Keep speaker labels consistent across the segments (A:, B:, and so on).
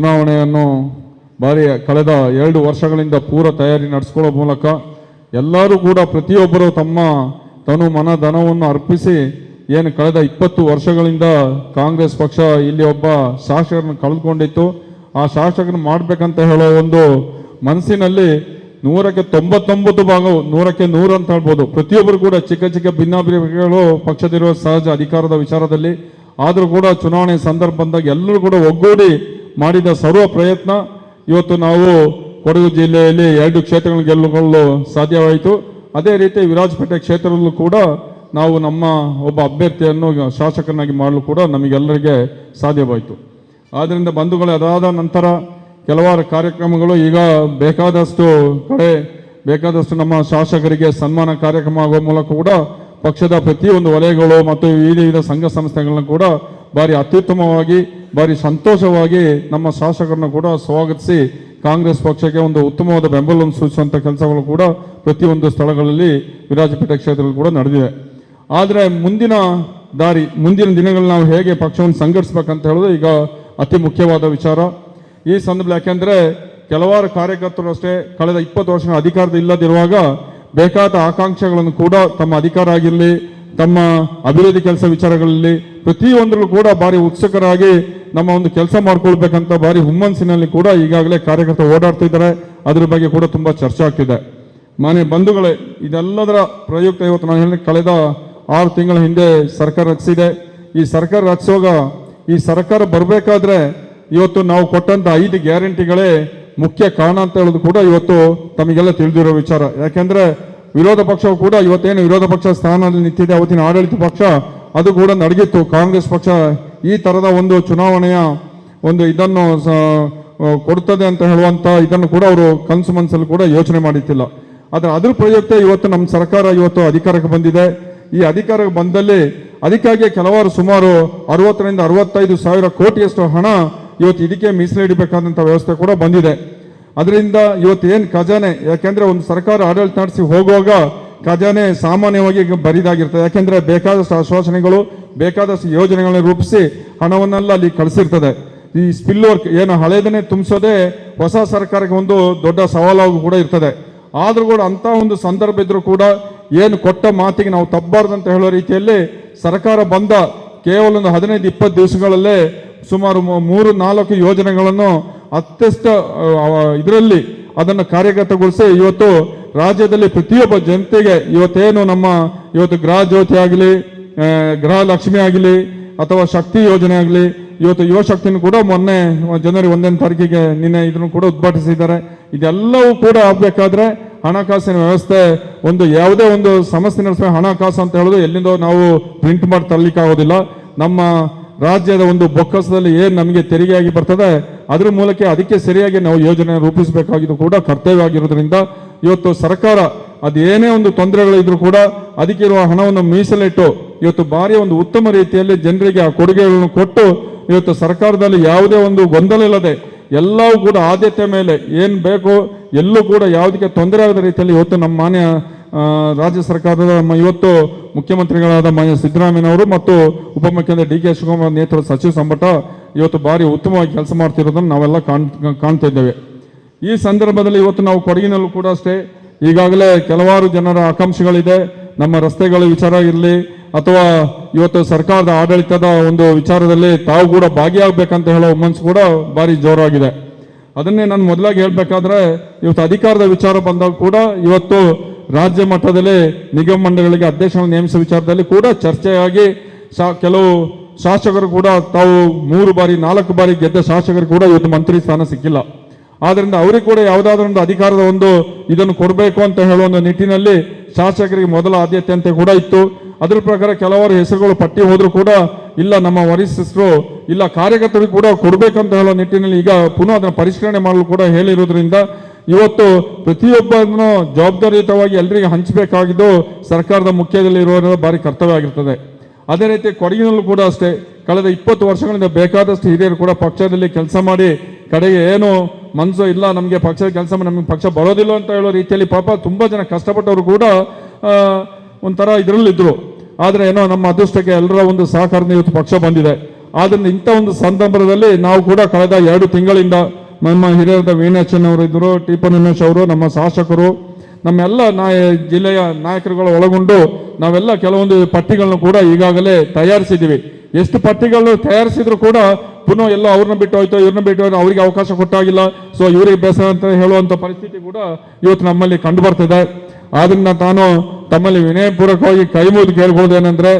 A: ಚುನಾವಣೆಯನ್ನು ಬಾರಿ ಕಳೆದ ಎರಡು ವರ್ಷಗಳಿಂದ ಪೂರ ತಯಾರಿ ನಡೆಸ್ಕೊಳ್ಳೋ ಮೂಲಕ ಎಲ್ಲರೂ ಕೂಡ ಪ್ರತಿಯೊಬ್ಬರು ತಮ್ಮ ತನು ಮನ ಧನವನ್ನು ಅರ್ಪಿಸಿ ಏನು ಕಳೆದ ಇಪ್ಪತ್ತು ವರ್ಷಗಳಿಂದ ಕಾಂಗ್ರೆಸ್ ಪಕ್ಷ ಇಲ್ಲಿ ಒಬ್ಬ ಶಾಸಕರನ್ನು ಕಳೆದುಕೊಂಡಿತ್ತು. ಆ ಶಾಸಕರನ್ನು ಮಾಡಬೇಕಂತ ಹೇಳೋ ಒಂದು ಮನಸ್ಸಿನಲ್ಲಿ ನೂರಕ್ಕೆ ತೊಂಬತ್ತೊಂಬತ್ತು ಭಾಗ, ನೂರಕ್ಕೆ ನೂರು ಅಂತ ಹೇಳ್ಬೋದು. ಪ್ರತಿಯೊಬ್ಬರು ಕೂಡ ಚಿಕ್ಕ ಚಿಕ್ಕ ಭಿನ್ನಾಭಿಪ್ರಾಯಗಳು ಪಕ್ಷದಿರುವ ಸಹಜ ಅಧಿಕಾರದ ವಿಚಾರದಲ್ಲಿ. ಆದರೂ ಕೂಡ ಚುನಾವಣೆ ಸಂದರ್ಭ ಬಂದಾಗ ಎಲ್ಲರೂ ಕೂಡ ಒಗ್ಗೂಡಿ ಮಾಡಿದ ಸರ್ವ ಪ್ರಯತ್ನ ಇವತ್ತು ನಾವು ಕೊಡಗು ಜಿಲ್ಲೆಯಲ್ಲಿ ಎರಡು ಕ್ಷೇತ್ರಗಳನ್ನು ಗೆಲ್ಲುಕೊಳ್ಳಲು ಸಾಧ್ಯವಾಯಿತು. ಅದೇ ರೀತಿ ವಿರಾಜಪೇಟೆ ಕ್ಷೇತ್ರದಲ್ಲೂ ಕೂಡ ನಾವು ನಮ್ಮ ಒಬ್ಬ ಅಭ್ಯರ್ಥಿಯನ್ನು ಶಾಸಕನಾಗಿ ಮಾಡಲು ಕೂಡ ನಮಗೆಲ್ಲರಿಗೆ ಸಾಧ್ಯವಾಯಿತು. ಆದ್ದರಿಂದ ಬಂಧುಗಳು, ಅದಾದ ನಂತರ ಕೆಲವಾರು ಕಾರ್ಯಕ್ರಮಗಳು ಈಗ ಬೇಕಾದಷ್ಟು ಕಡೆ, ಬೇಕಾದಷ್ಟು ನಮ್ಮ ಶಾಸಕರಿಗೆ ಸನ್ಮಾನ ಕಾರ್ಯಕ್ರಮ ಆಗುವ ಮೂಲಕ ಕೂಡ ಪಕ್ಷದ ಪ್ರತಿಯೊಂದು ವಲಯಗಳು ಮತ್ತು ವಿವಿಧ ವಿವಿಧ ಸಂಘ ಸಂಸ್ಥೆಗಳನ್ನು ಕೂಡ ಭಾರಿ ಅತ್ಯುತ್ತಮವಾಗಿ ಭಾರಿ ಸಂತೋಷವಾಗಿ ನಮ್ಮ ಶಾಸಕರನ್ನು ಕೂಡ ಸ್ವಾಗತಿಸಿ ಕಾಂಗ್ರೆಸ್ ಪಕ್ಷಕ್ಕೆ ಒಂದು ಉತ್ತಮವಾದ ಬೆಂಬಲವನ್ನು ಸೂಚಿಸುವಂಥ ಕೆಲಸಗಳು ಕೂಡ ಪ್ರತಿಯೊಂದು ಸ್ಥಳಗಳಲ್ಲಿ ವಿರಾಜಪೇಟೆ ಕ್ಷೇತ್ರದಲ್ಲಿ ಕೂಡ ನಡೆದಿದೆ ಆದರೆ ಮುಂದಿನ ದಾರಿ, ಮುಂದಿನ ದಿನಗಳಲ್ಲಿ ನಾವು ಹೇಗೆ ಪಕ್ಷವನ್ನು ಸಂಘಟಿಸ್ಬೇಕಂತ ಹೇಳೋದು ಈಗ ಅತಿ ಮುಖ್ಯವಾದ ವಿಚಾರ. ಈ ಸಂದರ್ಭದಲ್ಲಿ ಯಾಕೆಂದರೆ ಕೆಲವಾರು ಕಾರ್ಯಕರ್ತರು ಅಷ್ಟೇ ಕಳೆದ ಇಪ್ಪತ್ತು ವರ್ಷಗಳ ಅಧಿಕಾರದ ಇಲ್ಲದಿರುವಾಗ ಬೇಕಾದ ಆಕಾಂಕ್ಷೆಗಳನ್ನು ಕೂಡ ತಮ್ಮ ಅಧಿಕಾರ ಆಗಿರಲಿ ತಮ್ಮ ಅಭಿವೃದ್ಧಿ ಕೆಲಸ ವಿಚಾರಗಳಲ್ಲಿ ಪ್ರತಿಯೊಂದರಲ್ಲೂ ಕೂಡ ಭಾರಿ ಉತ್ಸುಕರಾಗಿ ನಮ್ಮ ಒಂದು ಕೆಲಸ ಮಾಡ್ಕೊಳ್ಬೇಕಂತ ಭಾರಿ ಹುಮ್ಮನ್ಸಿನಲ್ಲಿ ಕೂಡ ಈಗಾಗಲೇ ಕಾರ್ಯಕರ್ತರು ಓಡಾಡ್ತಿದ್ದಾರೆ ಅದ್ರ ಬಗ್ಗೆ ಕೂಡ ತುಂಬಾ ಚರ್ಚೆ ಆಗ್ತಿದೆ. ಮಾನ್ಯ ಬಂಧುಗಳೇ, ಇದೆಲ್ಲದರ ಪ್ರಯುಕ್ತ ಇವತ್ತು ನಾನು ಹೇಳಿ ಕಳೆದ ಆರು ತಿಂಗಳ ಹಿಂದೆ ಸರ್ಕಾರ ರಚಿಸಿದೆ. ಈ ಸರ್ಕಾರ ರಚಿಸುವಾಗ ಈ ಸರ್ಕಾರ ಬರಬೇಕಾದ್ರೆ ಇವತ್ತು ನಾವು ಕೊಟ್ಟಂತ ಐದು ಗ್ಯಾರಂಟಿಗಳೇ ಮುಖ್ಯ ಕಾರಣ ಅಂತ ಹೇಳೋದು ಕೂಡ ಇವತ್ತು ತಮಗೆಲ್ಲ ತಿಳಿದಿರೋ ವಿಚಾರ. ಯಾಕೆಂದ್ರೆ ವಿರೋಧ ಪಕ್ಷವು ಕೂಡ ಇವತ್ತೇನು ವಿರೋಧ ಪಕ್ಷ ಸ್ಥಾನದಲ್ಲಿ ನಿಂತಿದೆ, ಅವತ್ತಿನ ಆಡಳಿತ ಪಕ್ಷ, ಅದು ಕೂಡ ನಡೆದಿತ್ತು ಕಾಂಗ್ರೆಸ್ ಪಕ್ಷ ಈ ತರದ ಒಂದು ಚುನಾವಣೆಯ ಒಂದು ಇದನ್ನು ಕೊಡ್ತದೆ ಅಂತ ಹೇಳುವಂತ ಇದನ್ನು ಕೂಡ ಅವರು ಕನಸು ಮನಸ್ಸಲ್ಲಿ ಕೂಡ ಯೋಚನೆ ಮಾಡಿತ್ತಿಲ್ಲ ಆದರೆ ಅದ್ರ ಪ್ರಯುಕ್ತ ಇವತ್ತು ನಮ್ಮ ಸರ್ಕಾರ ಇವತ್ತು ಅಧಿಕಾರಕ್ಕೆ ಬಂದಿದೆ. ಈ ಅಧಿಕಾರಕ್ಕೆ ಬಂದಲ್ಲಿ ಅದಕ್ಕಾಗಿ ಕೆಲವಾರು ಸುಮಾರು ಅರವತ್ತರಿಂದ ಅರವತ್ತೈದು ಸಾವಿರ ಕೋಟಿಯಷ್ಟು ಹಣ ಇವತ್ತು ಇದಕ್ಕೆ ಮೀಸಲಿಡಬೇಕಾದಂತ ವ್ಯವಸ್ಥೆ ಕೂಡ ಬಂದಿದೆ. ಅದರಿಂದ ಇವತ್ತು ಏನು ಖಜಾನೆ, ಯಾಕೆಂದ್ರೆ ಒಂದು ಸರ್ಕಾರ ಆಡಳಿತ ನಡೆಸಿ ಹೋಗುವಾಗ ಖಜಾನೆ ಸಾಮಾನ್ಯವಾಗಿ ಬರಿದಾಗಿರ್ತದೆ. ಯಾಕೆಂದ್ರೆ ಬೇಕಾದಷ್ಟು ಆಶ್ವಾಸನೆಗಳು, ಬೇಕಾದಷ್ಟು ಯೋಜನೆಗಳನ್ನ ರೂಪಿಸಿ ಹಣವನ್ನೆಲ್ಲ ಅಲ್ಲಿ ಕಳಿಸಿರ್ತದೆ. ಈ ಸ್ಪಿಲ್ ವರ್ಕ್ ಏನು ಹಳೇದನ್ನೇ ತುಂಬಿಸೋದೇ ಹೊಸ ಸರ್ಕಾರಕ್ಕೆ ಒಂದು ದೊಡ್ಡ ಸವಾಲಾಗಿ ಕೂಡ ಇರ್ತದೆ. ಆದರೂ ಕೂಡ ಅಂಥ ಒಂದು ಸಂದರ್ಭ ಇದ್ರೂ ಕೂಡ ಏನು ಕೊಟ್ಟ ಮಾತಿಗೆ ನಾವು ತಪ್ಪಬಾರ್ದು ಅಂತ ಹೇಳೋ ರೀತಿಯಲ್ಲಿ ಸರ್ಕಾರ ಬಂದ ಕೇವಲ ಒಂದು ಹದಿನೈದು, ಇಪ್ಪತ್ತು ದಿವಸಗಳಲ್ಲೇ ಸುಮಾರು ಮೂರು, ನಾಲ್ಕು ಯೋಜನೆಗಳನ್ನು ಅತ್ಯಷ್ಟ ಇದರಲ್ಲಿ ಅದನ್ನು ಕಾರ್ಯಗತಗೊಳಿಸಿ ಇವತ್ತು ರಾಜ್ಯದಲ್ಲಿ ಪ್ರತಿಯೊಬ್ಬ ಜನತೆಗೆ ಇವತ್ತೇನು ನಮ್ಮ ಇವತ್ತು ಗೃಹ ಜ್ಯೋತಿ ಆಗಲಿ ಗೃಹ ಲಕ್ಷ್ಮಿ ಆಗಲಿ, ಅಥವಾ ಶಕ್ತಿ ಯೋಜನೆ ಆಗಲಿ, ಇವತ್ತು ಯುವ ಶಕ್ತಿನೂ ಕೂಡ ಮೊನ್ನೆ ಜನವರಿ ಒಂದನೇ ತಾರೀಕಿಗೆ ನಿನ್ನೆ ಇದನ್ನು ಕೂಡ ಉದ್ಘಾಟಿಸಿದ್ದಾರೆ. ಇದೆಲ್ಲವೂ ಕೂಡ ಆಗಬೇಕಾದ್ರೆ ಹಣಕಾಸಿನ ವ್ಯವಸ್ಥೆ ಒಂದು ಯಾವುದೇ ಒಂದು ಸಮಸ್ಯೆ ನಡೆಸಿದ ಹಣಕಾಸು ಅಂತ ಹೇಳೋದು ಎಲ್ಲಿಂದ ನಾವು ಪ್ರಿಂಟ್ ಮಾಡಿ ತರಲಿಕ್ಕೆ ಆಗೋದಿಲ್ಲ ನಮ್ಮ ರಾಜ್ಯದ ಒಂದು ಬೊಕ್ಕಸದಲ್ಲಿ ಏನು ನಮಗೆ ತೆರಿಗೆಯಾಗಿ ಬರ್ತದೆ, ಅದ್ರ ಮೂಲಕ ಅದಕ್ಕೆ ಸರಿಯಾಗಿ ನಾವು ಯೋಜನೆ ರೂಪಿಸಬೇಕಾಗಿದ್ದು ಕೂಡ ಕರ್ತವ್ಯ ಆಗಿರೋದ್ರಿಂದ ಇವತ್ತು ಸರ್ಕಾರ ಅದೇನೇ ಒಂದು ತೊಂದರೆಗಳಿದ್ರು ಕೂಡ ಅದಕ್ಕಿರುವ ಹಣವನ್ನು ಮೀಸಲಿಟ್ಟು ಇವತ್ತು ಭಾರಿ ಒಂದು ಉತ್ತಮ ರೀತಿಯಲ್ಲಿ ಜನರಿಗೆ ಆ ಕೊಡುಗೆಗಳನ್ನು ಕೊಟ್ಟು ಇವತ್ತು ಸರ್ಕಾರದಲ್ಲಿ ಯಾವುದೇ ಒಂದು ಗೊಂದಲ ಇಲ್ಲದೆ ಎಲ್ಲವೂ ಕೂಡ ಆದ್ಯತೆ ಮೇಲೆ ಏನು ಬೇಕು ಎಲ್ಲೂ ಕೂಡ ಯಾವುದಕ್ಕೆ ತೊಂದರೆ ಆಗದ ರೀತಿಯಲ್ಲಿ ಇವತ್ತು ನಮ್ಮ ಮಾನ್ಯ ರಾಜ್ಯ ಸರ್ಕಾರದ ಇವತ್ತು ಮುಖ್ಯಮಂತ್ರಿಗಳಾದ ಮಾನ್ಯ ಸಿದ್ದರಾಮಯ್ಯನವರು ಮತ್ತು ಉಪಮುಖ್ಯಮಂತ್ರಿ ಡಿ ಕೆ ಶಿವಕುಮಾರ್ ನೇತೃತ್ವದ ಸಚಿವ ಸಂಪುಟ ಇವತ್ತು ಭಾರಿ ಉತ್ತಮವಾಗಿ ಕೆಲಸ ಮಾಡ್ತಿರೋದನ್ನು ನಾವೆಲ್ಲ ಕಾಣ್ ಕಾಣ್ತಾ ಈ ಸಂದರ್ಭದಲ್ಲಿ ಇವತ್ತು ನಾವು ಕೊಡಗಿನಲ್ಲೂ ಕೂಡ ಅಷ್ಟೇ. ಈಗಾಗಲೇ ಕೆಲವಾರು ಜನರ ಆಕಾಂಕ್ಷೆಗಳಿದೆ. ನಮ್ಮ ರಸ್ತೆಗಳ ವಿಚಾರ ಇರಲಿ ಅಥವಾ ಇವತ್ತು ಸರ್ಕಾರದ ಆಡಳಿತದ ಒಂದು ವಿಚಾರದಲ್ಲಿ ತಾವು ಕೂಡ ಭಾಗಿಯಾಗಬೇಕಂತ ಹೇಳೋ ಮನಸ್ಸು ಕೂಡ ಭಾರಿ ಜೋರಾಗಿದೆ. ಅದನ್ನೇ ನಾನು ಮೊದಲಾಗಿ ಹೇಳಬೇಕಾದ್ರೆ, ಇವತ್ತು ಅಧಿಕಾರದ ವಿಚಾರ ಬಂದಾಗ ಕೂಡ ಇವತ್ತು ರಾಜ್ಯ ಮಟ್ಟದಲ್ಲಿ ನಿಗಮ ಮಂಡಳಿಗಳಿಗೆ ಅಧ್ಯಕ್ಷರನ್ನು ನೇಮಿಸುವ ವಿಚಾರದಲ್ಲಿ ಕೂಡ ಚರ್ಚೆಯಾಗಿ ಕೆಲವು ಶಾಸಕರು ಕೂಡ ತಾವು ಮೂರು ಬಾರಿ, ನಾಲ್ಕು ಬಾರಿ ಗೆದ್ದ ಶಾಸಕರು ಕೂಡ ಇವತ್ತು ಮಂತ್ರಿ ಸ್ಥಾನ ಸಿಕ್ಕಿಲ್ಲ. ಆದ್ದರಿಂದ ಅವರಿಗೆ ಕೂಡ ಯಾವುದಾದ್ರೂ ಒಂದು ಅಧಿಕಾರದ ಒಂದು ಇದನ್ನು ಕೊಡಬೇಕು ಅಂತ ಹೇಳುವ ಒಂದು ನಿಟ್ಟಿನಲ್ಲಿ ಶಾಸಕರಿಗೆ ಮೊದಲ ಆದ್ಯತೆ ಅಂತ ಕೂಡ ಇತ್ತು. ಅದರ ಪ್ರಕಾರ ಕೆಲವರು ಹೆಸರುಗಳು ಪಟ್ಟಿ ಹೋದರೂ ಕೂಡ ಇಲ್ಲ, ನಮ್ಮ ವರಿಷ್ಠರು ಇಲ್ಲ, ಕಾರ್ಯಕರ್ತರಿಗೆ ಕೂಡ ಕೊಡಬೇಕಂತ ಹೇಳೋ ನಿಟ್ಟಿನಲ್ಲಿ ಈಗ ಪುನಃ ಅದನ್ನು ಪರಿಷ್ಕರಣೆ ಮಾಡಲು ಕೂಡ ಹೇಳಿರೋದ್ರಿಂದ ಇವತ್ತು ಪ್ರತಿಯೊಬ್ಬರನ್ನು ಜವಾಬ್ದಾರಿಯುತವಾಗಿ ಎಲ್ಲರಿಗೆ ಹಂಚಬೇಕಾಗಿದ್ದು ಸರ್ಕಾರದ ಮುಖ್ಯದಲ್ಲಿ ಇರುವ ಭಾರಿ ಕರ್ತವ್ಯ ಆಗಿರ್ತದೆ. ಅದೇ ರೀತಿ ಕೊಡಗಿನಲ್ಲೂ ಕೂಡ ಅಷ್ಟೇ. ಕಳೆದ ಇಪ್ಪತ್ತು ವರ್ಷಗಳಿಂದ ಬೇಕಾದಷ್ಟು ಹಿರಿಯರು ಕೂಡ ಪಕ್ಷದಲ್ಲಿ ಕೆಲಸ ಮಾಡಿ ಕಡೆಗೆ ಏನು ಮನಸ್ಸು ಇಲ್ಲ, ನಮಗೆ ಪಕ್ಷದ ಕೆಲಸ ನಮಗೆ ಪಕ್ಷ ಬರೋದಿಲ್ಲ ಅಂತ ಹೇಳೋ ರೀತಿಯಲ್ಲಿ ಪಾಪ ತುಂಬ ಜನ ಕಷ್ಟಪಟ್ಟವರು ಕೂಡ ಒಂಥರ ಇದರಲ್ಲಿದ್ದರು ಆದರೆ ಏನೋ ನಮ್ಮ ಅದೃಷ್ಟಕ್ಕೆ ಎಲ್ಲರ ಒಂದು ಸಹಕಾರದಿಂದ ಇವತ್ತು ಪಕ್ಷ ಬಂದಿದೆ. ಆದ್ದರಿಂದ ಇಂಥ ಒಂದು ಸಂದರ್ಭದಲ್ಲಿ ನಾವು ಕೂಡ ಕಳೆದ ಎರಡು ತಿಂಗಳಿಂದ ನಮ್ಮ ಹಿರಿಯರಾದ ವೀಣಾಚನ್ ಅವರು ಇದ್ದರು ಟಿ ಪರಮೇಶ್ ಅವರು, ನಮ್ಮ ಶಾಸಕರು, ನಮ್ಮೆಲ್ಲ ನಾಯ ಜಿಲ್ಲೆಯ ನಾಯಕರುಗಳು ಒಳಗೊಂಡು ನಾವೆಲ್ಲ ಕೆಲವೊಂದು ಪಟ್ಟಿಗಳನ್ನು ಕೂಡ ಈಗಾಗಲೇ ತಯಾರಿಸಿದ್ದೀವಿ. ಎಷ್ಟು ಪಟ್ಟಿಗಳನ್ನು ತಯಾರಿಸಿದ್ರು ಕೂಡ ಪುನಃ ಎಲ್ಲ ಅವ್ರನ್ನ ಬಿಟ್ಟು ಹೋಯ್ತು, ಇವ್ರನ್ನ ಬಿಟ್ಟು ಹೋಯ್ತು ಅವರಿಗೆ ಅವಕಾಶ ಕೊಟ್ಟಾಗಿಲ್ಲ. ಸೊ ಇವರಿಗೆ ಬೇಸರ ಅಂತ ಹೇಳುವಂಥ ಪರಿಸ್ಥಿತಿ ಕೂಡ ಇವತ್ತು ನಮ್ಮಲ್ಲಿ ಕಂಡು ಬರ್ತದೆ ಆದ್ರಿಂದ ನಾನು ತಮ್ಮಲ್ಲಿ ವಿನಯಪೂರ್ವಕವಾಗಿ ಕೈ ಮುಗಿದು ಏನಂದ್ರೆ,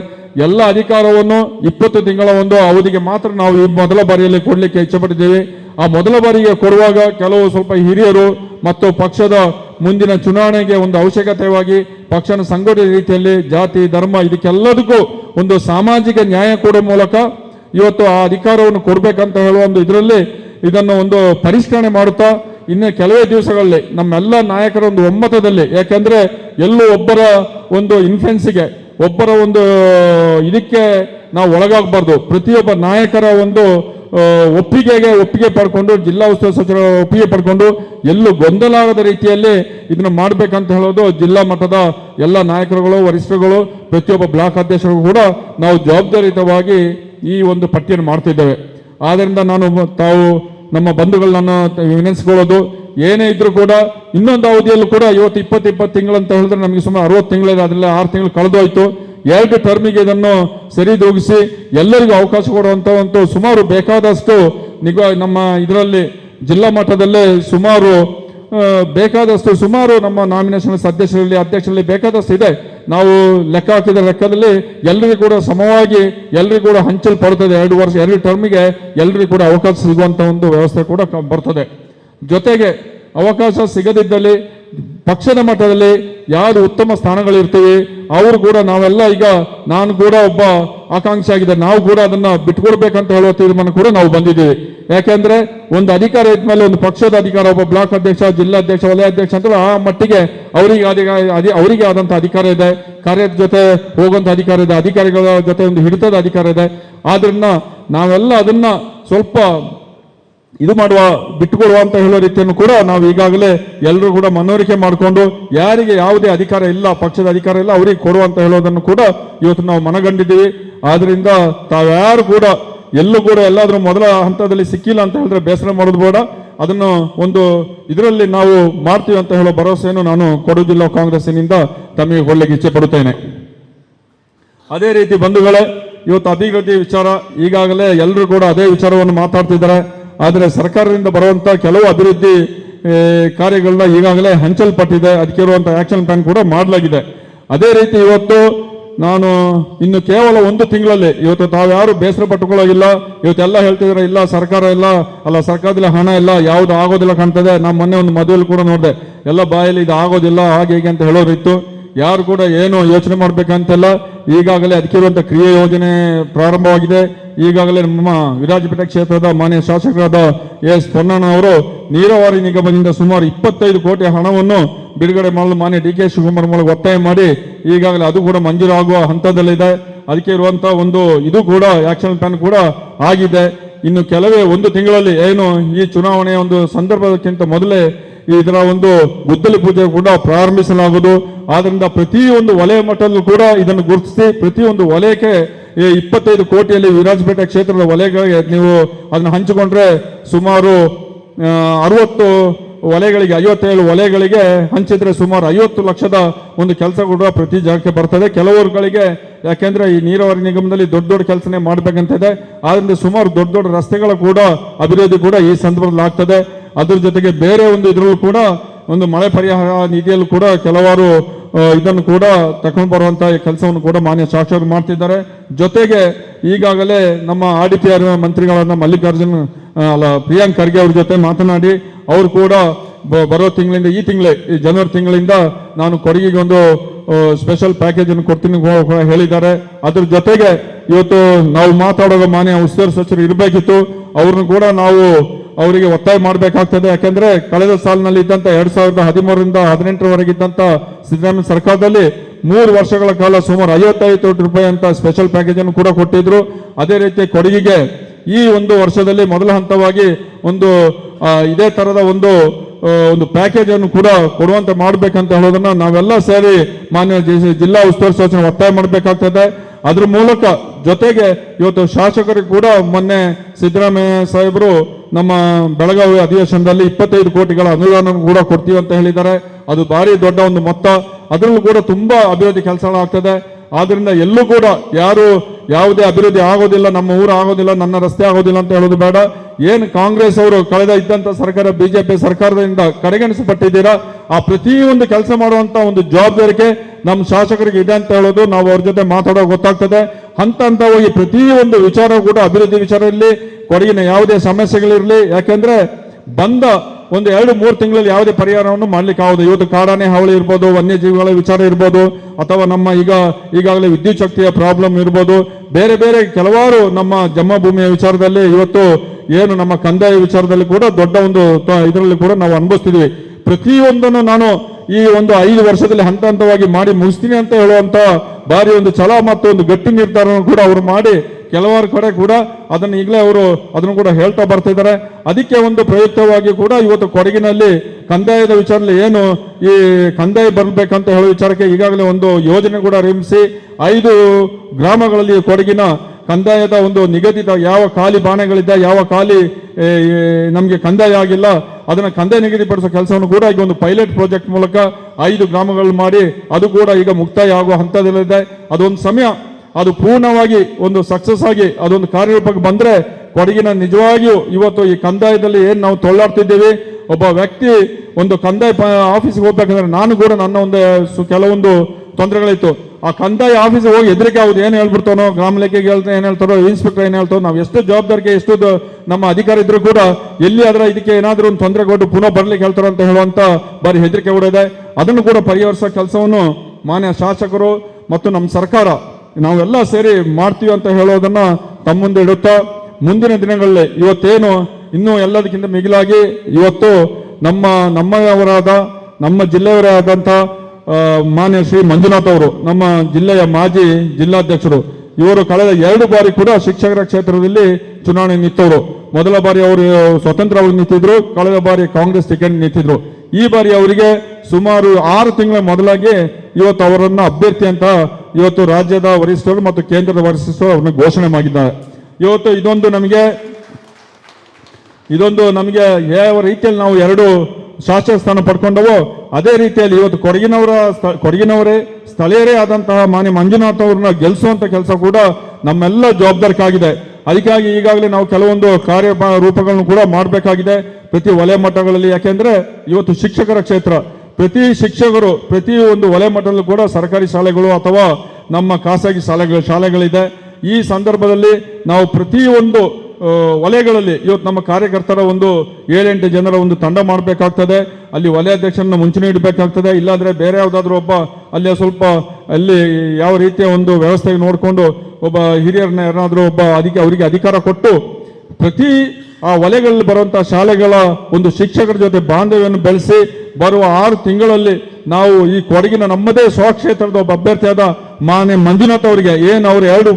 A: ಎಲ್ಲ ಅಧಿಕಾರವನ್ನು ಇಪ್ಪತ್ತು ತಿಂಗಳ ಒಂದು ಅವಧಿಗೆ ಮಾತ್ರ ನಾವು ಈ ಮೊದಲ ಬಾರಿಯಲ್ಲಿ ಕೊಡ್ಲಿಕ್ಕೆ ಇಚ್ಛಪಟ್ಟಿದ್ದೇವೆ ಆ ಮೊದಲ ಬಾರಿಗೆ ಕೊಡುವಾಗ ಕೆಲವು ಸ್ವಲ್ಪ ಹಿರಿಯರು ಮತ್ತು ಪಕ್ಷದ ಮುಂದಿನ ಚುನಾವಣೆಗೆ ಒಂದು ಅವಶ್ಯಕತೆವಾಗಿ ಪಕ್ಷನ ಸಂಘಟಿತ ರೀತಿಯಲ್ಲಿ, ಜಾತಿ, ಧರ್ಮ ಇದಕ್ಕೆಲ್ಲದಕ್ಕೂ ಒಂದು ಸಾಮಾಜಿಕ ನ್ಯಾಯ ಕೊಡುವ ಮೂಲಕ ಇವತ್ತು ಆ ಅಧಿಕಾರವನ್ನು ಕೊಡಬೇಕಂತ ಹೇಳುವ ಒಂದು ಇದರಲ್ಲಿ ಇದನ್ನು ಒಂದು ಪರಿಷ್ಕರಣೆ ಮಾಡುತ್ತಾ ಇನ್ನು ಕೆಲವೇ ದಿವಸಗಳಲ್ಲಿ ನಮ್ಮೆಲ್ಲ ನಾಯಕರ ಒಂದು ಒಮ್ಮತದಲ್ಲಿ, ಯಾಕೆಂದ್ರೆ ಎಲ್ಲೂ ಒಬ್ಬರ ಒಂದು ಇನ್ಫ್ಲುಯೆನ್ಸ್ಗೆ ಒಬ್ಬರ ಒಂದು ಇದಕ್ಕೆ ನಾವು ಒಳಗಾಗಬಾರ್ದು. ಪ್ರತಿಯೊಬ್ಬ ನಾಯಕರ ಒಂದು ಒಪ್ಪಿಗೆಗೆ ಒಪ್ಪಿಗೆ ಪಡ್ಕೊಂಡು, ಜಿಲ್ಲಾ ಉಸ್ತುವಾರಿ ಸಚಿವರ ಒಪ್ಪಿಗೆ ಪಡ್ಕೊಂಡು, ಎಲ್ಲೂ ಗೊಂದಲ ಆಗದ ರೀತಿಯಲ್ಲಿ ಇದನ್ನು ಮಾಡಬೇಕಂತ ಹೇಳೋದು ಜಿಲ್ಲಾ ಮಟ್ಟದ ಎಲ್ಲ ನಾಯಕರುಗಳು, ವರಿಷ್ಠರುಗಳು, ಪ್ರತಿಯೊಬ್ಬ ಬ್ಲಾಕ್ ಅಧ್ಯಕ್ಷರು ಕೂಡ ನಾವು ಜವಾಬ್ದಾರಿಯುತವಾಗಿ ಈ ಒಂದು ಪಟ್ಟಿಯನ್ನು ಮಾಡ್ತಿದ್ದೇವೆ. ಆದ್ದರಿಂದ ನಾನು ತಾವು ನಮ್ಮ ಬಂಧುಗಳನ್ನ ವಿನಂತಿಸಿಕೊಳ್ಳೋದು, ಏನೇ ಇದ್ರೂ ಕೂಡ ಇನ್ನೊಂದು ಅವಧಿಯಲ್ಲೂ ಕೂಡ ಇವತ್ತು ಇಪ್ಪತ್ತು ಇಪ್ಪತ್ತು ತಿಂಗಳಂತ ಹೇಳಿದ್ರೆ ನಮಗೆ ಸುಮಾರು ಅರವತ್ತು ತಿಂಗಳಿದೆ, ಅದರಲ್ಲಿ ಆರು ತಿಂಗಳು ಕಳೆದೋಯ್ತು. ಎರಡು ಟರ್ಮಿಗೆ ಇದನ್ನು ಸರಿದೂಗಿಸಿ ಎಲ್ಲರಿಗೂ ಅವಕಾಶ ಕೊಡುವಂತ ಒಂದು ಸುಮಾರು ಬೇಕಾದಷ್ಟು ನಿಗಾ ನಮ್ಮ ಇದರಲ್ಲಿ ಜಿಲ್ಲಾ ಮಟ್ಟದಲ್ಲೇ ಸುಮಾರು ಬೇಕಾದಷ್ಟು ಸುಮಾರು ನಮ್ಮ ನಾಮಿನೇಷನ್ ಅಧ್ಯಕ್ಷರಲ್ಲಿ ಅಧ್ಯಕ್ಷರಲ್ಲಿ ಬೇಕಾದಷ್ಟು ಇದೆ. ನಾವು ಲೆಕ್ಕ ಹಾಕಿದ ಲೆಕ್ಕದಲ್ಲಿ ಎಲ್ಲರಿಗೂ ಕೂಡ ಸಮವಾಗಿ ಎಲ್ಲರಿಗೂ ಕೂಡ ಹಂಚಲ್ಪಡುತ್ತದೆ ಎರಡು ವರ್ಷ, ಎರಡು ಟರ್ಮಿಗೆ ಎಲ್ಲರಿಗೂ ಕೂಡ ಅವಕಾಶ ಸಿಗುವಂಥ ಒಂದು ವ್ಯವಸ್ಥೆ ಕೂಡ ಬರ್ತದೆ. ಜೊತೆಗೆ ಅವಕಾಶ ಸಿಗದಿದ್ದಲ್ಲಿ ಪಕ್ಷದ ಮಟ್ಟದಲ್ಲಿ ಯಾರು ಉತ್ತಮ ಸ್ಥಾನಗಳಿರ್ತೇವೆ, ಅವರು ಕೂಡ ನಾವೆಲ್ಲ ಈಗ ನಾನು ಕೂಡ ಒಬ್ಬ ಆಕಾಂಕ್ಷಿ ಆಗಿದೆ ನಾವು ಕೂಡ ಅದನ್ನ ಬಿಟ್ಕೊಡ್ಬೇಕಂತ ಹೇಳುವ ತೀರ್ಮಾನ ಕೂಡ ನಾವು ಬಂದಿದ್ದೀವಿ. ಯಾಕೆಂದ್ರೆ ಒಂದು ಅಧಿಕಾರ ಇದ್ಮೇಲೆ ಒಂದು ಪಕ್ಷದ ಅಧಿಕಾರ, ಒಬ್ಬ ಬ್ಲಾಕ್ ಅಧ್ಯಕ್ಷ ಜಿಲ್ಲಾಧ್ಯಕ್ಷ ವಲಯಾಧ್ಯಕ್ಷ ಅಂತ ಆ ಮಟ್ಟಿಗೆ ಅವರಿಗೆ ಅಧಿಕಾರ ಅಧಿ- ಅವರಿಗೆ ಆದಂತ ಅಧಿಕಾರ ಇದೆ. ಕಾರ್ಯದ ಜೊತೆ ಹೋಗುವಂತ ಅಧಿಕಾರ ಇದೆ. ಅಧಿಕಾರಿಗಳ ಜೊತೆ ಒಂದು ಹಿಡಿತದ ಅಧಿಕಾರ ಇದೆ. ಆದ್ರಿಂದ ನಾವೆಲ್ಲ ಅದನ್ನ ಸ್ವಲ್ಪ ಇದು ಮಾಡುವ, ಬಿಟ್ಟುಕೊಡುವ ಅಂತ ಹೇಳೋ ರೀತಿಯನ್ನು ಕೂಡ ನಾವು ಈಗಾಗಲೇ ಎಲ್ಲರೂ ಕೂಡ ಮನವರಿಕೆ ಮಾಡಿಕೊಂಡು, ಯಾರಿಗೆ ಯಾವುದೇ ಅಧಿಕಾರ ಇಲ್ಲ, ಪಕ್ಷದ ಅಧಿಕಾರ ಇಲ್ಲ, ಅವರಿಗೆ ಕೊಡುವ ಅಂತ ಹೇಳೋದನ್ನು ಕೂಡ ಇವತ್ತು ನಾವು ಮನಗಂಡಿದ್ದೀವಿ. ಆದ್ರಿಂದ ತಾವ್ಯಾರು ಕೂಡ, ಎಲ್ಲೂ ಕೂಡ ಎಲ್ಲಾದರೂ ಮೊದಲ ಹಂತದಲ್ಲಿ ಸಿಕ್ಕಿಲ್ಲ ಅಂತ ಹೇಳಿದ್ರೆ ಬೇಸರ ಮಾಡೋದು ಬೇಡ. ಅದನ್ನು ಒಂದು ಇದರಲ್ಲಿ ನಾವು ಮಾಡ್ತೀವಿ ಅಂತ ಹೇಳೋ ಭರವಸೆಯನ್ನು ನಾನು ಕೊಡುವುದಿಲ್ಲ ಕಾಂಗ್ರೆಸ್ಸಿನಿಂದ ತಮಗೆ ಒಳ್ಳೆಗೆ ಇಚ್ಛೆ ಪಡುತ್ತೇನೆ. ಅದೇ ರೀತಿ ಬಂಧುಗಳೇ, ಇವತ್ತು ಅಭಿವೃದ್ಧಿ ವಿಚಾರ, ಈಗಾಗಲೇ ಎಲ್ಲರೂ ಕೂಡ ಅದೇ ವಿಚಾರವನ್ನು ಮಾತಾಡ್ತಿದ್ದಾರೆ. ಆದರೆ ಸರ್ಕಾರದಿಂದ ಬರುವಂತ ಕೆಲವು ಅಭಿವೃದ್ಧಿ ಕಾರ್ಯಗಳನ್ನ ಈಗಾಗಲೇ ಹಂಚಲ್ಪಟ್ಟಿದೆ. ಅದಕ್ಕೆ ಇರುವಂಥ ಆಕ್ಷನ್ ಪ್ಲಾನ್ ಕೂಡ ಮಾಡಲಾಗಿದೆ. ಅದೇ ರೀತಿ ಇವತ್ತು ನಾನು ಇನ್ನು ಕೇವಲ ಒಂದು ತಿಂಗಳಲ್ಲಿ, ಇವತ್ತು ತಾವ್ಯಾರು ಬೇಸರ ಪಟ್ಟುಕೊಳ್ಳೋಗಿಲ್ಲ ಇವತ್ತೆಲ್ಲ ಹೇಳ್ತಿದ್ರೆ, ಇಲ್ಲ ಸರ್ಕಾರ ಇಲ್ಲ, ಅಲ್ಲ ಸರ್ಕಾರದಲ್ಲಿ ಹಣ ಇಲ್ಲ, ಯಾವುದು ಆಗೋದಿಲ್ಲ ಕಾಣ್ತದೆ. ನಾನು ಮೊನ್ನೆ ಒಂದು ಮದುವೆಯಲ್ಲಿ ಕೂಡ ನೋಡಿದೆ, ಎಲ್ಲ ಬಾಯಲ್ಲಿ ಇದು ಆಗೋದಿಲ್ಲ, ಹಾಗೆ ಹೀಗೆ ಅಂತ ಹೇಳೋರಿತ್ತು. ಯಾರು ಕೂಡ ಏನು ಯೋಚನೆ ಮಾಡ್ಬೇಕಂತೆಲ್ಲ ಈಗಾಗಲೇ ಅದಕ್ಕಿರುವಂತ ಕ್ರಿಯೆ ಯೋಜನೆ ಪ್ರಾರಂಭವಾಗಿದೆ. ಈಗಾಗಲೇ ನಮ್ಮ ವಿರಾಜಪೇಟೆ ಕ್ಷೇತ್ರದ ಮಾನ್ಯ ಶಾಸಕರಾದ ಎಸ್ ಪೊನ್ನಣ್ಣ ಅವರು ನೀರಾವರಿ ನಿಗಮದಿಂದ ಸುಮಾರು ಇಪ್ಪತ್ತೈದು ಕೋಟಿ ಹಣವನ್ನು ಬಿಡುಗಡೆ ಮಾಡಲು ಮಾನ್ಯ ಡಿ ಕೆ ಶಿವಕುಮಾರ್ ಮೂಲಕ ಒತ್ತಾಯ ಮಾಡಿ ಈಗಾಗಲೇ ಅದು ಕೂಡ ಮಂಜೂರಾಗುವ ಹಂತದಲ್ಲಿದೆ. ಅದಕ್ಕೆ ಇರುವಂತಹ ಒಂದು ಇದು ಕೂಡ ಆಕ್ಷನ್ ಪ್ಲಾನ್ ಕೂಡ ಆಗಿದೆ. ಇನ್ನು ಕೆಲವೇ ಒಂದು ತಿಂಗಳಲ್ಲಿ ಏನು ಈ ಚುನಾವಣೆಯ ಒಂದು ಸಂದರ್ಭಕ್ಕಿಂತ ಮೊದಲೇ ಇದರ ಒಂದು ಗುದ್ದಲಿ ಪೂಜೆ ಕೂಡ ಪ್ರಾರಂಭಿಸಲಾಗುವುದು. ಆದ್ರಿಂದ ಪ್ರತಿಯೊಂದು ವಲಯ ಮಟ್ಟದಲ್ಲೂ ಕೂಡ ಇದನ್ನು ಗುರುತಿಸಿ ಪ್ರತಿಯೊಂದು ವಲಯಕ್ಕೆ ಇಪ್ಪತ್ತೈದು ಕೋಟಿಯಲ್ಲಿ ವಿರಾಜಪೇಟೆ ಕ್ಷೇತ್ರದ ವಲಯಗಳಿಗೆ ನೀವು ಅದನ್ನು ಹಂಚಿಕೊಂಡ್ರೆ ಸುಮಾರು ಅರವತ್ತು ವಲಯಗಳಿಗೆ, ಐವತ್ತೇಳು ವಲಯಗಳಿಗೆ ಹಂಚಿದ್ರೆ ಸುಮಾರು ಐವತ್ತು ಲಕ್ಷದ ಒಂದು ಕೆಲಸ ಕೂಡ ಪ್ರತಿ ಜಾಗಕ್ಕೆ ಬರ್ತದೆ. ಕೆಲವರುಗಳಿಗೆ, ಯಾಕೆಂದ್ರೆ ಈ ನೀರಾವರಿ ನಿಗಮದಲ್ಲಿ ದೊಡ್ಡ ದೊಡ್ಡ ಕೆಲಸನೇ ಮಾಡ್ಬೇಕಂತಿದೆ. ಆದ್ರಿಂದ ಸುಮಾರು ದೊಡ್ಡ ದೊಡ್ಡ ರಸ್ತೆಗಳ ಕೂಡ ಅಭಿವೃದ್ಧಿ ಕೂಡ ಈ ಸಂದರ್ಭದಲ್ಲಿ ಆಗ್ತದೆ. ಅದ್ರ ಜೊತೆಗೆ ಬೇರೆ ಒಂದು ಇದ್ರಲ್ಲೂ ಕೂಡ ಒಂದು ಮಳೆ ಪರಿಹಾರ ನಿಧಿಯಲ್ಲೂ ಕೂಡ ಕೆಲವಾರು ಇದನ್ನು ಕೂಡ ತಕೊಂಡು ಬರುವಂತಹ ಕೆಲಸವನ್ನು ಕೂಡ ಮಾನ್ಯ ಶಾಸಕರು ಮಾಡ್ತಿದ್ದಾರೆ. ಜೊತೆಗೆ ಈಗಾಗಲೇ ನಮ್ಮ ಆರ್ ಮಂತ್ರಿಗಳನ್ನ ಮಲ್ಲಿಕಾರ್ಜುನ್ ಅಲ್ಲ ಪ್ರಿಯಾಂಕ್ ಖರ್ಗೆ ಅವ್ರ ಜೊತೆ ಮಾತನಾಡಿ ಅವರು ಕೂಡ ಬರೋ ತಿಂಗಳಿಂದ ಈ ತಿಂಗಳೇ, ಈ ಜನವರಿ ತಿಂಗಳಿಂದ ನಾನು ಕೊಡಗಿಗೆ ಒಂದು ಸ್ಪೆಷಲ್ ಪ್ಯಾಕೇಜ್ ಅನ್ನು ಕೊಡ್ತೀನಿ ಹೇಳಿದ್ದಾರೆ. ಅದ್ರ ಜೊತೆಗೆ ಇವತ್ತು ನಾವು ಮಾತಾಡುವಾಗ ಮಾನ್ಯ ಉಸ್ತುವಾರಿ ಸಚಿವರು ಇರಬೇಕಿತ್ತು. ಅವ್ರನ್ನು ಕೂಡ ನಾವು ಅವರಿಗೆ ಒತ್ತಾಯ ಮಾಡಬೇಕಾಗ್ತದೆ. ಯಾಕೆಂದ್ರೆ ಕಳೆದ ಸಾಲಿನಲ್ಲಿ ಇದ್ದಂತ ಎರಡ್ ಸಾವಿರದ ಹದಿಮೂರರಿಂದ ಹದಿನೆಂಟರವರೆಗೆ ಇದ್ದಂತ ಸಿದ್ದರಾಮಯ್ಯ ಸರ್ಕಾರದಲ್ಲಿ ಮೂರು ವರ್ಷಗಳ ಕಾಲ ಸುಮಾರು ಐವತ್ತೈದು ಕೋಟಿ ರೂಪಾಯಿ ಅಂತ ಸ್ಪೆಷಲ್ ಪ್ಯಾಕೇಜ್ ಅನ್ನು ಕೂಡ ಕೊಟ್ಟಿದ್ರು. ಅದೇ ರೀತಿ ಕೊಡಗಿಗೆ ಈ ಒಂದು ವರ್ಷದಲ್ಲಿ ಮೊದಲ ಹಂತವಾಗಿ ಒಂದು ಇದೇ ತರದ ಒಂದು ಒಂದು ಪ್ಯಾಕೇಜ್ ಅನ್ನು ಕೂಡ ಕೊಡುವಂತೆ ಮಾಡಬೇಕಂತ ಹೇಳೋದನ್ನ ನಾವೆಲ್ಲ ಸೇರಿ ಮಾನ್ಯ ಜಿಲ್ಲಾ ಉಸ್ತುವಾರಿ ಸಚಿವ ಒತ್ತಾಯ ಮಾಡಬೇಕಾಗ್ತದೆ. ಅದ್ರ ಮೂಲಕ ಜೊತೆಗೆ ಇವತ್ತು ಶಾಸಕರು ಕೂಡ ಮೊನ್ನೆ ಸಿದ್ದರಾಮಯ್ಯ ಸಾಹೇಬರು ನಮ್ಮ ಬೆಳಗಾವಿ ಅಧಿವೇಶನದಲ್ಲಿ ಇಪ್ಪತ್ತೈದು ಕೋಟಿಗಳ ಅನುದಾನ ಕೂಡ ಕೊಡ್ತೀವಿ ಅಂತ ಹೇಳಿದ್ದಾರೆ. ಅದು ಭಾರಿ ದೊಡ್ಡ ಒಂದು ಮೊತ್ತ. ಅದರಲ್ಲೂ ಕೂಡ ತುಂಬಾ ಅಭಿವೃದ್ಧಿ ಕೆಲಸಗಳಾಗ್ತದೆ. ಆದ್ರಿಂದ ಎಲ್ಲೂ ಕೂಡ ಯಾರು ಯಾವುದೇ ಅಭಿವೃದ್ಧಿ ಆಗೋದಿಲ್ಲ, ನಮ್ಮ ಊರು ಆಗೋದಿಲ್ಲ, ನನ್ನ ರಸ್ತೆ ಆಗೋದಿಲ್ಲ ಅಂತ ಹೇಳೋದು ಬೇಡ. ಏನು ಕಾಂಗ್ರೆಸ್ ಅವರು ಕಳೆದ ಇದ್ದಂತ ಸರ್ಕಾರ, ಬಿಜೆಪಿ ಸರ್ಕಾರದಿಂದ ಕಡೆಗಣಿಸಲ್ಪಟ್ಟಿದ್ದೀರಾ? ಆ ಪ್ರತಿಯೊಂದು ಕೆಲಸ ಮಾಡುವಂತ ಒಂದು ಜವಾಬ್ದಾರಿಕೆ ನಮ್ಮ ಶಾಸಕರಿಗೆ ಇದೆ ಅಂತ ಹೇಳೋದು ನಾವು ಅವ್ರ ಜೊತೆ ಮಾತಾಡೋ ಗೊತ್ತಾಗ್ತದೆ. ಹಂತ ಹಂತವಾಗಿ ಪ್ರತಿಯೊಂದು ವಿಚಾರ ಕೂಡ, ಅಭಿವೃದ್ಧಿ ವಿಚಾರ ಇರಲಿ ಕೊಡಗಿನ ಯಾವುದೇ ಸಮಸ್ಯೆಗಳಿರಲಿ, ಯಾಕೆಂದ್ರೆ ಬಂದ ಒಂದು ಎರಡು, ಮೂರು ತಿಂಗಳಲ್ಲಿ ಯಾವುದೇ ಪರಿಹಾರವನ್ನು ಮಾಡ್ಲಿಕ್ಕೆ ಆಗುದು ಇವತ್ತು ಕಾಡಾನೆ ಹಾವಳಿ ಇರ್ಬೋದು, ವನ್ಯಜೀವಿಗಳ ವಿಚಾರ ಇರ್ಬೋದು, ಅಥವಾ ನಮ್ಮ ಈಗ, ಈಗಾಗಲೇ ವಿದ್ಯುತ್ ಶಕ್ತಿಯ ಪ್ರಾಬ್ಲಮ್ ಇರ್ಬೋದು. ಬೇರೆ ಬೇರೆ ಕೆಲವಾರು ನಮ್ಮ ಜಮ್ಮ ಭೂಮಿಯ ವಿಚಾರದಲ್ಲಿ ಇವತ್ತು ಏನು ನಮ್ಮ ಕಂದಾಯ ವಿಚಾರದಲ್ಲಿ ಕೂಡ ದೊಡ್ಡ ಒಂದು ಇದರಲ್ಲಿ ಕೂಡ ನಾವು ಅನುಭವಿಸ್ತಿದ್ವಿ. ಪ್ರತಿಯೊಂದನ್ನು ನಾನು ಈ ಒಂದು ಐದು ವರ್ಷದಲ್ಲಿ ಹಂತ ಹಂತವಾಗಿ ಮಾಡಿ ಮುಗಿಸ್ತೀನಿ ಅಂತ ಹೇಳುವಂತ ಬಾರಿ ಒಂದು ಛಲ ಮತ್ತು ಒಂದು ಗಟ್ಟಿ ನಿರ್ಧಾರವನ್ನು ಕೂಡ ಅವರು ಮಾಡಿ ಕೆಲವಾರು ಕಡೆ ಕೂಡ ಅದನ್ನು ಈಗಲೇ ಅವರು ಅದನ್ನು ಕೂಡ ಹೇಳ್ತಾ ಬರ್ತಿದ್ದಾರೆ ಅದಕ್ಕೆ ಒಂದು ಪ್ರಯುಕ್ತವಾಗಿ ಕೂಡ ಇವತ್ತು ಕೊಡಗಿನಲ್ಲಿ ಕಂದಾಯದ ವಿಚಾರದಲ್ಲಿ ಏನು ಈ ಕಂದಾಯ ಬರಬೇಕಂತ ಹೇಳೋ ವಿಚಾರಕ್ಕೆ ಈಗಾಗಲೇ ಒಂದು ಯೋಜನೆ ಕೂಡ ರೂಪಿಸಿ ಐದು ಗ್ರಾಮಗಳಲ್ಲಿ ಕೊಡಗಿನ ಕಂದಾಯದ ಒಂದು ನಿಗದಿತ ಯಾವ ಖಾಲಿ ಬಾಣೆಗಳಿದೆ ಯಾವ ಖಾಲಿ ನಮಗೆ ಕಂದಾಯ ಆಗಿಲ್ಲ, ಅದನ್ನು ಕಂದಾಯ ನಿಗದಿಪಡಿಸೋ ಕೆಲಸವನ್ನು ಕೂಡ ಈಗ ಒಂದು ಪೈಲಟ್ ಪ್ರಾಜೆಕ್ಟ್ ಮೂಲಕ ಐದು ಗ್ರಾಮಗಳು ಮಾಡಿ ಅದು ಕೂಡ ಈಗ ಮುಕ್ತಾಯ ಆಗುವ ಹಂತದಲ್ಲಿದೆ. ಅದೊಂದು ಸಮಯ ಅದು ಪೂರ್ಣವಾಗಿ ಒಂದು ಸಕ್ಸಸ್ ಆಗಿ ಅದೊಂದು ಕಾರ್ಯರೂಪಕ್ಕೆ ಬಂದ್ರೆ ಕೊಡಗಿನ ನಿಜವಾಗಿಯೂ ಇವತ್ತು ಈ ಕಂದಾಯದಲ್ಲಿ ಏನು ನಾವು ತೊಳ್ಳಾಡ್ತಿದ್ದೀವಿ, ಒಬ್ಬ ವ್ಯಕ್ತಿ ಒಂದು ಕಂದಾಯ ಆಫೀಸ್ಗೆ ಹೋಗ್ಬೇಕಂದ್ರೆ ನಾನು ಕೂಡ ನನ್ನ ಒಂದು ಕೆಲವೊಂದು ತೊಂದರೆಗಳಿತ್ತು. ಆ ಕಂದಾಯ ಆಫೀಸ್ಗೆ ಹೋಗಿ ಹೆದರಿಕೆ ಆಗುದು ಏನು ಹೇಳ್ಬಿಡ್ತಾನೋ, ಗ್ರಾಮ ಲೆಕ್ಕಿಗೆ ಹೇಳ್ತಾ ಏನು ಹೇಳ್ತಾರೋ ಇನ್ಸ್ಪೆಕ್ಟರ್ ಏನು ಹೇಳ್ತಾರೋ ನಾವು ಎಷ್ಟು ಜವಾಬ್ದಾರಿಗೆ ಎಷ್ಟು ನಮ್ಮ ಅಧಿಕಾರ ಇದ್ರು ಕೂಡ ಎಲ್ಲಿ ಅದರ ಇದಕ್ಕೆ ಏನಾದರೂ ಒಂದು ತೊಂದರೆ ಕೊಟ್ಟು ಪುನಃ ಬರ್ಲಿಕ್ಕೆ ಹೇಳ್ತಾರೋ ಅಂತ ಹೇಳುವಂತ ಬಾರಿ ಹೆದರಿಕೆ ಇದೆ. ಅದನ್ನು ಕೂಡ ಪರಿಹರಿಸೋ ಕೆಲಸವನ್ನು ಮಾನ್ಯ ಶಾಸಕರು ಮತ್ತು ನಮ್ಮ ಸರ್ಕಾರ ನಾವೆಲ್ಲ ಸೇರಿ ಮಾಡ್ತೀವಿ ಅಂತ ಹೇಳೋದನ್ನ ತಮ್ಮ ಮುಂದೆ ಇಡುತ್ತಾ, ಮುಂದಿನ ದಿನಗಳಲ್ಲಿ ಇವತ್ತೇನು ಇನ್ನೂ ಎಲ್ಲದಕ್ಕಿಂತ ಮಿಗಿಲಾಗಿ ಇವತ್ತು ನಮ್ಮ ನಮ್ಮವರಾದ, ನಮ್ಮ ಜಿಲ್ಲೆಯವರೇ ಆದಂತ ಮಾನ್ಯ ಶ್ರೀ ಮಂಜುನಾಥ್ ಅವರು, ನಮ್ಮ ಜಿಲ್ಲೆಯ ಮಾಜಿ ಜಿಲ್ಲಾಧ್ಯಕ್ಷರು, ಇವರು ಕಳೆದ ಎರಡು ಬಾರಿ ಕೂಡ ಶಿಕ್ಷಕರ ಕ್ಷೇತ್ರದಲ್ಲಿ ಚುನಾವಣೆ ನಿಂತವರು. ಮೊದಲ ಬಾರಿ ಅವರು ಸ್ವತಂತ್ರವಾಗಿ ನಿಂತಿದ್ರು, ಕಳೆದ ಬಾರಿ ಕಾಂಗ್ರೆಸ್ ಟಿಕೆಟ್ ನಿಂತಿದ್ರು. ಈ ಬಾರಿ ಅವರಿಗೆ ಸುಮಾರು ಆರು ತಿಂಗಳ ಮೊದಲಾಗಿ ಇವತ್ತು ಅವರನ್ನು ಅಭ್ಯರ್ಥಿ ಅಂತ ಇವತ್ತು ರಾಜ್ಯದ ವರಿಷ್ಠರು ಮತ್ತು ಕೇಂದ್ರದ ವರಿಷ್ಠರು ಅವ್ರನ್ನ ಘೋಷಣೆ ಮಾಡಿದ್ದಾರೆ. ಇವತ್ತು ಇದೊಂದು ನಮಗೆ ಇದೊಂದು ನಮಗೆ ಯಾವ ರೀತಿಯಲ್ಲಿ ನಾವು ಎರಡು ಶಾಸಕ ಸ್ಥಾನ ಪಡ್ಕೊಂಡವೋ ಅದೇ ರೀತಿಯಲ್ಲಿ ಇವತ್ತು ಕೊಡಗಿನವರ ಕೊಡಗಿನವರೇ, ಸ್ಥಳೀಯರೇ ಆದಂತಹ ಮಾನ್ಯ ಮಂಜುನಾಥ್ ಅವ್ರನ್ನ ಗೆಲ್ಲಿಸುವಂತ ಕೆಲಸ ಕೂಡ ನಮ್ಮೆಲ್ಲ ಜವಾಬ್ದಾರಿಕಾಗಿದೆ ಅದಕ್ಕಾಗಿ ಈಗಾಗಲೇ ನಾವು ಕೆಲವೊಂದು ಕಾರ್ಯ ರೂಪಗಳನ್ನು ಕೂಡ ಮಾಡಬೇಕಾಗಿದೆ ಪ್ರತಿ ವಲಯ ಮಟ್ಟಗಳಲ್ಲಿ. ಯಾಕೆಂದ್ರೆ ಇವತ್ತು ಶಿಕ್ಷಕರ ಕ್ಷೇತ್ರ, ಪ್ರತಿ ಶಿಕ್ಷಕರು ಪ್ರತಿ ಒಂದು ವಲಯ ಮಟ್ಟದಲ್ಲೂ ಕೂಡ ಸರ್ಕಾರಿ ಶಾಲೆಗಳು ಅಥವಾ ನಮ್ಮ ಖಾಸಗಿ ಶಾಲೆಗಳು ಶಾಲೆಗಳಿದೆ. ಈ ಸಂದರ್ಭದಲ್ಲಿ ನಾವು ಪ್ರತಿಯೊಂದು ವಲಯಗಳಲ್ಲಿ ಇವತ್ತು ನಮ್ಮ ಕಾರ್ಯಕರ್ತರ ಒಂದು ಏಳೆಂಟು ಜನರ ಒಂದು ತಂಡ ಮಾಡಬೇಕಾಗ್ತದೆ. ಅಲ್ಲಿ ವಲಯಾಧ್ಯಕ್ಷರನ್ನ ಮುಂಚೂಣಿ ಇಡಬೇಕಾಗ್ತದೆ. ಇಲ್ಲಾಂದರೆ ಬೇರೆ ಯಾವುದಾದ್ರೂ ಒಬ್ಬ ಅಲ್ಲಿ ಸ್ವಲ್ಪ ಅಲ್ಲಿ ಯಾವ ರೀತಿಯ ಒಂದು ವ್ಯವಸ್ಥೆ ನೋಡಿಕೊಂಡು ಒಬ್ಬ ಹಿರಿಯರನ್ನ ಯಾರಾದರೂ ಒಬ್ಬ ಅದಕ್ಕೆ ಅವರಿಗೆ ಅಧಿಕಾರ ಕೊಟ್ಟು ಪ್ರತಿ ಆ ವಲಯಗಳಲ್ಲಿ ಬರುವಂಥ ಶಾಲೆಗಳ ಒಂದು ಶಿಕ್ಷಕರ ಜೊತೆ ಬಾಂಧವ್ಯವನ್ನು ಬೆಳೆಸಿ ಬರುವ ಆರು ತಿಂಗಳಲ್ಲಿ ನಾವು ಈ ಕೊಡಗಿನ ನಮ್ಮದೇ ಸ್ವಕ್ಷೇತ್ರದ ಒಬ್ಬ ಅಭ್ಯರ್ಥಿಯಾದ ಮಾನ್ಯ ಮಂಜುನಾಥ್ ಅವರಿಗೆ ಏನು ಅವರು ಎರಡು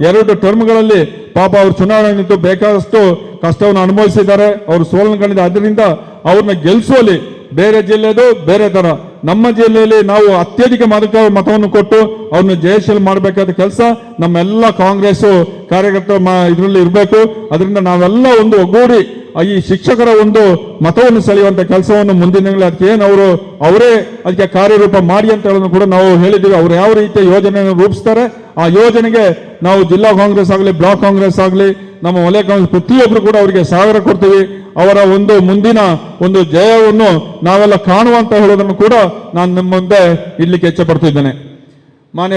A: ಎರಡು ಟರ್ಮ್ಗಳಲ್ಲಿ ಪಾಪ ಅವರು ಚುನಾವಣೆ ನಿಂತು ಬೇಕಾದಷ್ಟು ಕಷ್ಟವನ್ನು ಅನುಭವಿಸಿದ್ದಾರೆ. ಅವರು ಸೋಲನ್ನು ಕಂಡಿದೆ ಅದರಿಂದ ಅವ್ರನ್ನ ಗೆಲ್ಲಿಸುವಲ್ಲಿ ಬೇರೆ ಜಿಲ್ಲೆದು ಬೇರೆ ತರ. ನಮ್ಮ ಜಿಲ್ಲೆಯಲ್ಲಿ ನಾವು ಅತ್ಯಧಿಕ ಮತ ಮತವನ್ನು ಕೊಟ್ಟು ಅವ್ರನ್ನ ಜಯಶೀಲ ಮಾಡಬೇಕಾದ ಕೆಲಸ ನಮ್ಮೆಲ್ಲ ಕಾಂಗ್ರೆಸ್ ಕಾರ್ಯಕರ್ತರು ಇದರಲ್ಲಿ ಇರಬೇಕು. ಅದರಿಂದ ನಾವೆಲ್ಲ ಒಂದು ಒಗ್ಗೂಡಿ ಈ ಶಿಕ್ಷಕರ ಒಂದು ಮತವನ್ನು ಸೆಳೆಯುವಂತ ಕೆಲಸವನ್ನು ಮುಂದಿನ ಅದಕ್ಕೆ ಏನು ಅವರು, ಅವರೇ ಅದಕ್ಕೆ ಕಾರ್ಯರೂಪ ಮಾಡಿ ಅಂತ ಹೇಳೋದು ಕೂಡ ನಾವು ಹೇಳಿದ್ದೀವಿ. ಅವ್ರು ಯಾವ ರೀತಿಯ ಯೋಜನೆಯನ್ನು ರೂಪಿಸ್ತಾರೆ? ಆ ಯೋಜನೆಗೆ ನಾವು ಜಿಲ್ಲಾ ಕಾಂಗ್ರೆಸ್ ಆಗಲಿ, ಬ್ಲಾಕ್ ಕಾಂಗ್ರೆಸ್ ಆಗಲಿ, ನಮ್ಮ ವಲಯ ಕಾಂಗ್ರೆಸ್ ಪ್ರತಿಯೊಬ್ಬರು ಕೂಡ ಅವರಿಗೆ ಸಾಗರ ಕೊಡ್ತೀವಿ. ಅವರ ಒಂದು ಮುಂದಿನ ಒಂದು ಜಯವನ್ನು ನಾವೆಲ್ಲ ಕಾಣುವಂತ ಹೇಳೋದನ್ನು ಕೂಡ ನಾನು ನಿಮ್ಮ ಮುಂದೆ ಇಡ್ಲಿಕ್ಕೆ ಇಚ್ಛೆ ಪಡ್ತಿದ್ದೇನೆ. ಮಾನ್ಯ